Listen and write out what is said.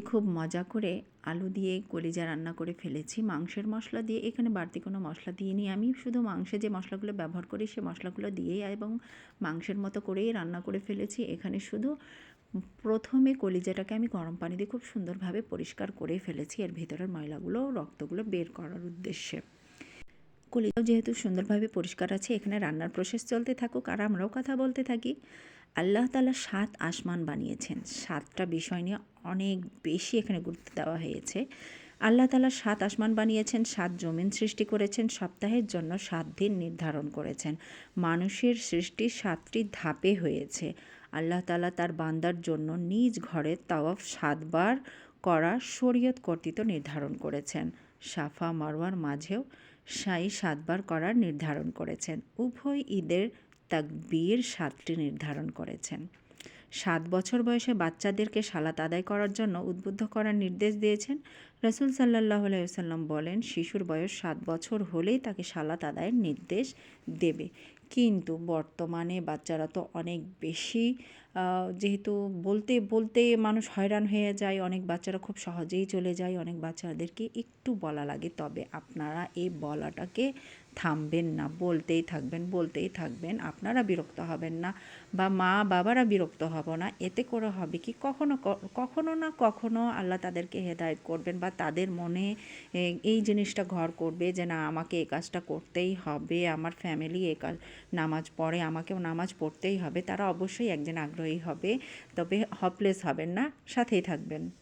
খুব মজা করে আলু দিয়ে কলিজা রান্না করে ফেলেছি। মাংসের মশলা দিয়ে এখানে বাড়তি কোনো মশলা দিইনি আমি। শুধু মাংসে যে মশলাগুলো ব্যবহার করি সে মশলাগুলো দিয়েই এবং মাংসের মতো করেই রান্না করে ফেলেছি। এখানে শুধু প্রথমে কলিজাটাকে আমি গরম পানি দিয়ে খুব সুন্দরভাবে পরিষ্কার করে ফেলেছি। এর ভেতরের ময়লাগুলো, রক্তগুলো বের করার উদ্দেশ্যে। কলিজাও যেহেতু সুন্দরভাবে পরিষ্কার আছে, এখানে রান্নার প্রসেস চলতে থাকুক আর আমরাও কথা বলতে থাকি। আল্লাহ তালা সাত আসমান বানিয়েছেন। সাতটা বিষয় নিয়ে অনেক বেশি এখানে গুরুত্ব দেওয়া হয়েছে। আল্লাহ তালা সাত আসমান বানিয়েছেন, সাত জমিন সৃষ্টি করেছেন, সপ্তাহের জন্য সাত দিন নির্ধারণ করেছেন। মানুষের সৃষ্টি সাতটি ধাপে হয়েছে। আল্লাহ তালা তার বান্দার জন্য নিজ ঘরে তাওয়াফ সাতবার করা শরীয়ত কর্তৃত নির্ধারণ করেছেন। সাফা মারওয়ার মাঝেও সাই সাতবার করার নির্ধারণ করেছেন। উভয় ঈদের তাকবীর সাতটি নির্ধারণ করেছেন। সাত বছর বয়সে বাচ্চাদেরকে সালাত আদায় করার জন্য উদ্বুদ্ধ করার নির্দেশ দিয়েছেন। রসুল সাল্লাহ আলাইসাল্লাম বলেন, শিশুর বয়স সাত বছর হলেই তাকে সালাত আদায়ের নির্দেশ দেবে। কিন্তু বর্তমানে বাচ্চারা তো অনেক বেশি যেহেতু বলতে বলতে মানুষ হয়রান হয়ে যায়, অনেক বাচ্চারা খুব সহজেই চলে যায়, অনেক বাচ্চাদেরকে একটু বলা লাগে, তবে আপনারা এই বলাটাকে থামবেন না, বলতেই থাকবেন বলতেই থাকবেন, আপনারা বিরক্ত হবেন না বা মা বাবারা বিরক্ত হব না, এতে করে হবে কি, কখনো কখনো না কখনো আল্লাহ তাদেরকে হেদায়ত করবেন বা তাদের মনে এই জিনিসটা ঘর করবে যে না, আমাকে এই কাজটা করতেই হবে, আমার ফ্যামিলি এ কাজ নামাজ পড়ে, আমাকেও নামাজ পড়তেই হবে। তারা অবশ্যই একদিন আগ্রহী হবে, তবে হপলেস হবেন না, সাথেই থাকবেন।